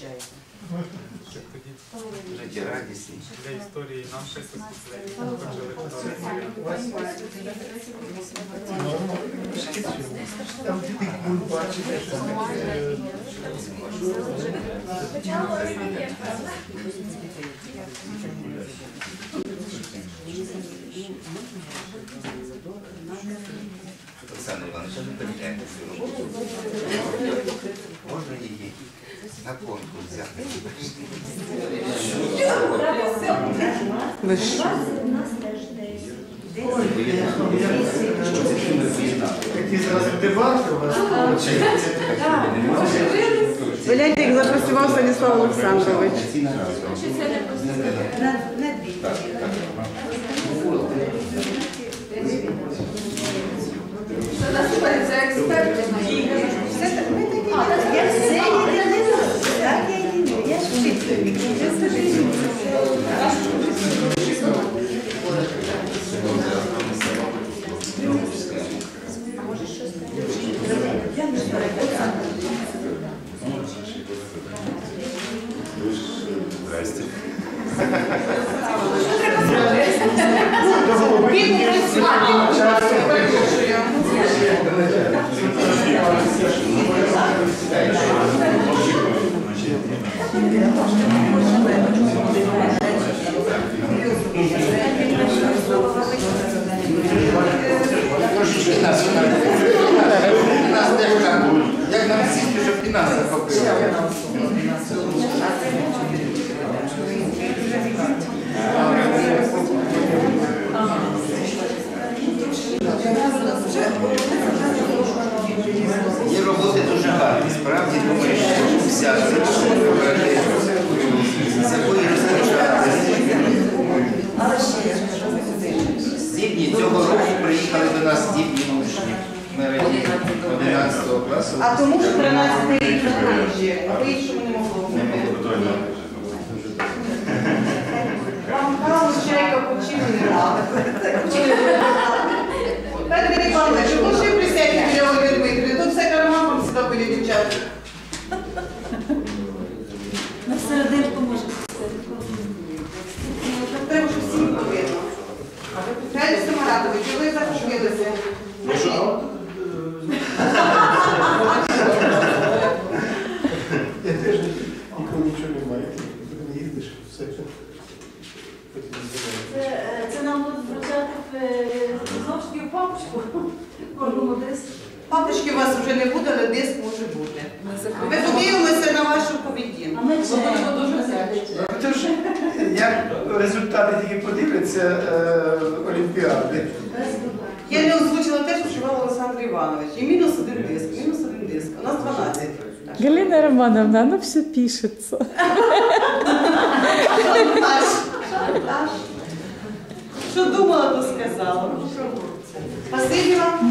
захищаєте. Так тоді для історії хоче електронний Там ти куль бачиш, що таке. Олександр Іванович, ви перегляньте цю роботу. На конкурс взяти. Ви що? У вас получаються. Ви гляньте, як запрацював Станіслав Олександрович. Це Здрасте. І нас, і нас теж так. Є роботи дуже гарні. Справді думаю, що вся 11 класу. А тому що 13 рік вже, а ви іншому не могло Не бути. Вам Чайка почили не рада. Петро Іванович, пошли присядьте біля Ольги Дмитрівни, тут все карамапом сюди були дівчата. На серединку може. Треба, щоб всім було видно. Федір Семаратович, ви захопилися. Я теж ніколи нічого не маю. Ти не їздиш, все. Потім Це, е, це нам будуть вручати е, знову ж таки в папочку. Кожному десь. Папочки у вас вже не буде, але диск може бути. Ми подивимося на вашу поведінку. А ми чекаємо дуже. Тож, як результати тільки подивляться е, Олімпіади. Я не озвучила те, що вживав Олександр Іванович. І мінус один диск, мінус один диск. У нас 12. Галина Романовна, оно все пишется. Шантаж. Що думала, то сказала. Спасибі вам.